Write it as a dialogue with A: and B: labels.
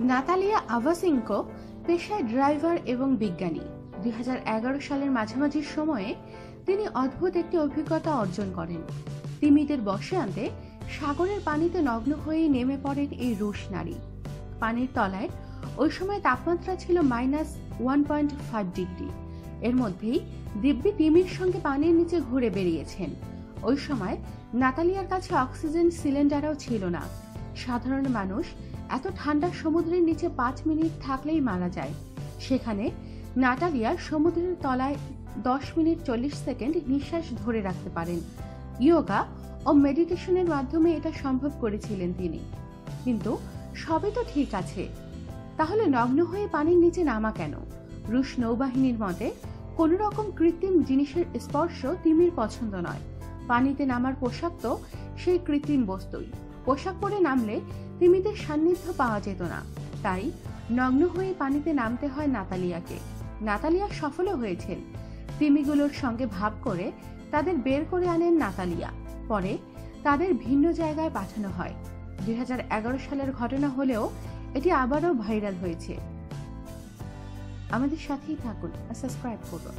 A: Natalia আভাসিঙ্কো পেশায় driver এবং বিজ্ঞানী। দুই হাজার এগারো সালের মাঝামাঝি সময়ে তিনি অদ্ভুত একটি অভিজ্ঞতা অর্জন করেন। তিমিদের বসে আনতে সাগরের পানিতে নগ্ন হয়ে নেমে পড়েন এই রুশ নারী। পানির তলায় ওই সময় তাপমাত্রা ছিল minus one point five degree. এর মধ্যেই দিব্যি তিমির সঙ্গে পানির নিচে ঘুরে বেরিয়েছেন ওই সময় নাতালিয়ার কাছে অক্সিজেন সিলিন্ডারও ছিল না। সাধারণ মানুষ, এত ঠান্ডা সমুদ্রের নিচে পাঁচ মিনিট থাকলেই মারা যায়। সেখানে নাটালিয়া সমুদ্রের তলায় দশ মিনিট চল্লিশ সেকেন্ড নিঃশ্বাস ধরে রাখতে পারেন। ইয়োগা ও মেডিটেশনের মাধ্যমে এটা সম্ভব করেছিলেন তিনি। কিন্তু সবই তো ঠিক আছে। তাহলে নগ্ন হয়ে পানির নিচে নামা কেন? রুশ নৌবাহিনীর মতে, কোনো রকম কৃত্রিম জিনিসের স্পর্শ তিমির পছন্দ নয়। পানিতে নামার পোশাক তো সেই কৃত্রিম বস্তুই। পোশাক পরে নামলে তিমিদের সান্নিধ্য পাওয়া যেত না। তাই নগ্ন হয়ে পানিতে নামতে হয় নাতালিয়াকে। নাতালিয়া সফলও হয়েছেন। তিমিগুলোর সঙ্গে ভাব করে তাদের বের করে আনেন নাতালিয়া। পরে তাদের ভিন্ন জায়গায় পাঠানো হয়। দুই হাজার এগারো সালের ঘটনা হলেও এটি আবারও ভাইরাল হয়েছে। আমাদের সাথেই থাকুন। সাবস্ক্রাইব করুন।